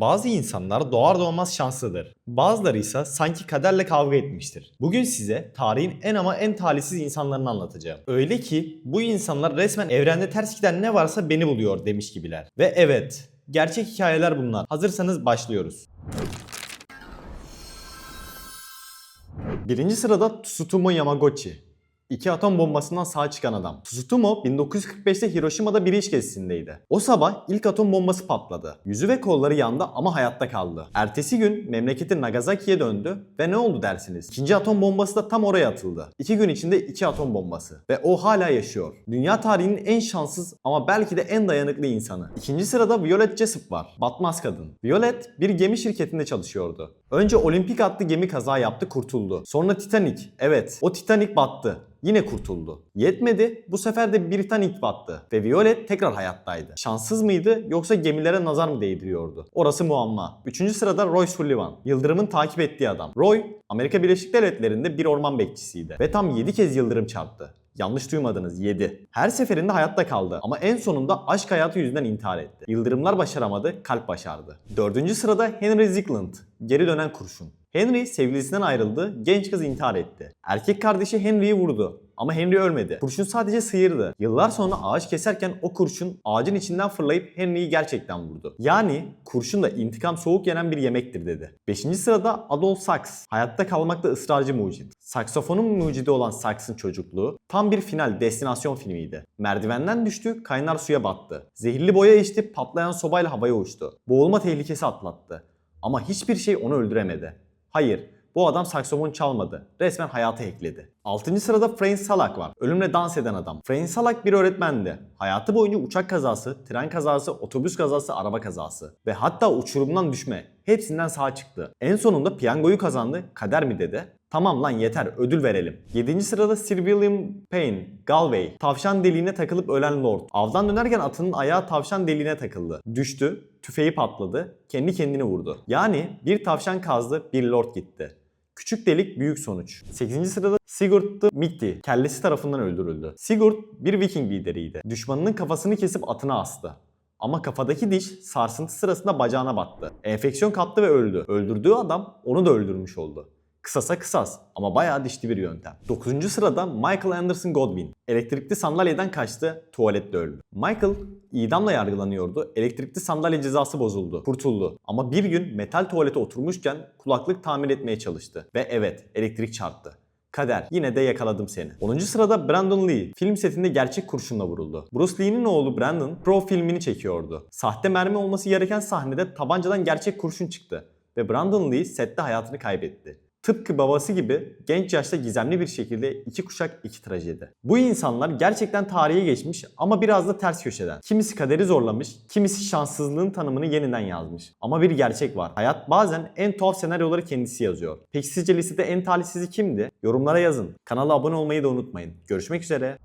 Bazı insanlar doğar doğmaz şanslıdır. Bazıları ise sanki kaderle kavga etmiştir. Bugün size tarihin en ama en talihsiz insanlarını anlatacağım. Öyle ki bu insanlar resmen evrende ters giden ne varsa beni buluyor demiş gibiler. Ve evet, gerçek hikayeler bunlar. Hazırsanız başlıyoruz. Birinci sırada Tsutomu Yamaguchi. İki atom bombasından sağ çıkan adam. Tsutomu 1945'te Hiroşima'da bir iş gezisindeydi. O sabah ilk atom bombası patladı. Yüzü ve kolları yandı ama hayatta kaldı. Ertesi gün memleketi Nagasaki'ye döndü ve ne oldu dersiniz? İkinci atom bombası da tam oraya atıldı. İki gün içinde iki atom bombası. Ve o hala yaşıyor. Dünya tarihinin en şanssız ama belki de en dayanıklı insanı. İkinci sırada Violet Jessup var. Batmaz kadın. Violet bir gemi şirketinde çalışıyordu. Önce Olimpik adlı gemi kaza yaptı kurtuldu. Sonra Titanic. Evet o Titanic battı. Yine kurtuldu. Yetmedi, bu sefer de Britannic battı ve Violet tekrar hayattaydı. Şanssız mıydı yoksa gemilere nazar mı değdiriyordu? Orası muamma. Üçüncü sırada Roy Sullivan, Yıldırım'ın takip ettiği adam. Roy, Amerika Birleşik Devletleri'nde bir orman bekçisiydi ve tam 7 kez Yıldırım çarptı. Yanlış duymadınız 7. Her seferinde hayatta kaldı ama en sonunda aşk hayatı yüzünden intihar etti. Yıldırımlar başaramadı, kalp başardı. Dördüncü sırada Henry Ziegland, geri dönen kurşun. Henry sevgilisinden ayrıldı, genç kız intihar etti. Erkek kardeşi Henry'yi vurdu. Ama Henry ölmedi. Kurşun sadece sıyırdı. Yıllar sonra ağaç keserken o kurşun ağacın içinden fırlayıp Henry'yi gerçekten vurdu. Yani kurşun da intikam soğuk yenen bir yemektir dedi. Beşinci sırada Adolf Sachs. Hayatta kalmakta ısrarcı mucit. Saksafonun mucidi olan Sax'ın çocukluğu tam bir final destinasyon filmiydi. Merdivenden düştü, kaynar suya battı. Zehirli boya içti, patlayan sobayla havaya uçtu. Boğulma tehlikesi atlattı. Ama hiçbir şey onu öldüremedi. Hayır, bu adam saksofon çalmadı. Resmen hayata ekledi. 6. sırada Frank Salak var. Ölümle dans eden adam. Frank Salak bir öğretmendi. Hayatı boyunca uçak kazası, tren kazası, otobüs kazası, araba kazası ve hatta uçurumdan düşme. Hepsinden sağ çıktı. En sonunda piyangoyu kazandı. Kader mi dedi? Tamam lan yeter ödül verelim. 7. sırada Sir William Payne, Galway. Tavşan deliğine takılıp ölen lord. Avdan dönerken atının ayağı tavşan deliğine takıldı. Düştü, tüfeği patladı, kendi kendini vurdu. Yani bir tavşan kazdı, bir lord gitti. Küçük delik büyük sonuç. 8. sırada Sigurd the Mighty kellesi tarafından öldürüldü. Sigurd bir Viking lideriydi. Düşmanının kafasını kesip atına astı. Ama kafadaki diş sarsıntı sırasında bacağına battı. Enfeksiyon kaptı ve öldü. Öldürdüğü adam onu da öldürmüş oldu. Kısasa kısas ama bayağı dişli bir yöntem. 9. sırada Michael Anderson Godwin. Elektrikli sandalyeden kaçtı, tuvalette öldü. Michael idamla yargılanıyordu. Elektrikli sandalye cezası bozuldu. Kurtuldu. Ama bir gün metal tuvalete oturmuşken kulaklık tamir etmeye çalıştı. Ve evet elektrik çarptı. Kader yine de yakaladım seni. 10. sırada Brandon Lee film setinde gerçek kurşunla vuruldu. Bruce Lee'nin oğlu Brandon Pro filmini çekiyordu. Sahte mermi olması gereken sahnede tabancadan gerçek kurşun çıktı ve Brandon Lee sette hayatını kaybetti. Tıpkı babası gibi genç yaşta gizemli bir şekilde iki kuşak iki trajedi. Bu insanlar gerçekten tarihe geçmiş ama biraz da ters köşeden. Kimisi kaderi zorlamış, kimisi şanssızlığın tanımını yeniden yazmış. Ama bir gerçek var. Hayat bazen en tuhaf senaryoları kendisi yazıyor. Peki sizce listede en talihsizi kimdi? Yorumlara yazın. Kanala abone olmayı da unutmayın. Görüşmek üzere.